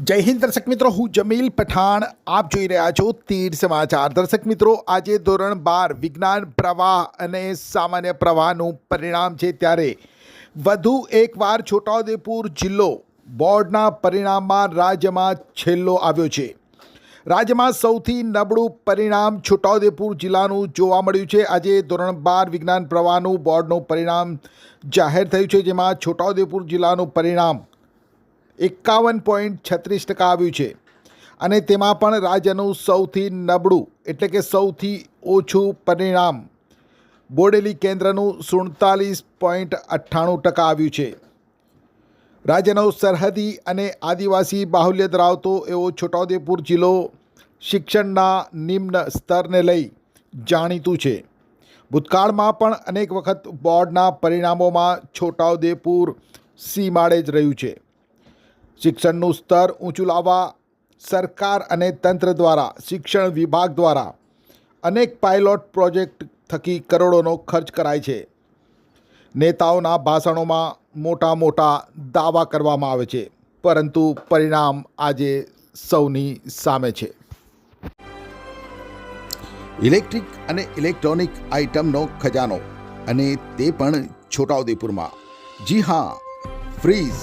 જય હિન્દ દર્શક મિત્રો, હું જમીલ પઠાણ. આપ જોઈ રહ્યા છો તીર સમાચાર. દર્શક મિત્રો, આજે ધોરણ બાર, વિજ્ઞાન, પ્રવાહ અને સામાન્ય પ્રવાહનું પરિણામ છે ત્યારે. વધુ એકવાર છોટાઉદેપુર જિલ્લો બોર્ડના પરિણામમાં રાજ્યમાં છેલ્લો આવ્યો છે. રાજ્યમાં સૌથી નબળું પરિણામ છોટાઉદેપુર જિલ્લાનું જોવા મળ્યું છે. આજે ધોરણ બાર, વિજ્ઞાન, પ્રવાહનું બોર્ડનું પરિણામ જાહેર થયું છે, જેમાં છોટાઉદેપુર જિલ્લાનું પરિણામ એકાવન પોઈન્ટ છત્રીસ ટકા આવ્યું છે. અને તેમાં પણ રાજ્યનું સૌથી નબળું, એટલે કે સૌથી ઓછું પરિણામ બોડેલી કેન્દ્રનું સુડતાલીસ પોઈન્ટ અઠ્ઠાણું ટકા આવ્યું છે. રાજ્યનો સરહદી અને આદિવાસી બાહુલ્ય ધરાવતો એવો છોટાઉદેપુર જિલ્લો શિક્ષણના નિમ્ન સ્તરને લઈ જાણીતું છે. ભૂતકાળમાં પણ અનેક વખત બોર્ડના પરિણામોમાં છોટાઉદેપુર સીમાડે જ રહ્યું છે. શિક્ષણનું સ્તર ઊંચું લાવવા સરકાર અને તંત્ર દ્વારા, શિક્ષણ વિભાગ દ્વારા અનેક પાયલોટ પ્રોજેક્ટ થકી કરોડોનો ખર્ચ કરાય છે. નેતાઓના ભાષણોમાં મોટા મોટા દાવા કરવામાં આવે છે, પરંતુ પરિણામ આજે સૌની સામે છે. ઇલેક્ટ્રિક અને ઇલેક્ટ્રોનિક આઇટમનો ખજાનો અને તે પણ છોટાઉદેપુરમાં. જી હા, fridge.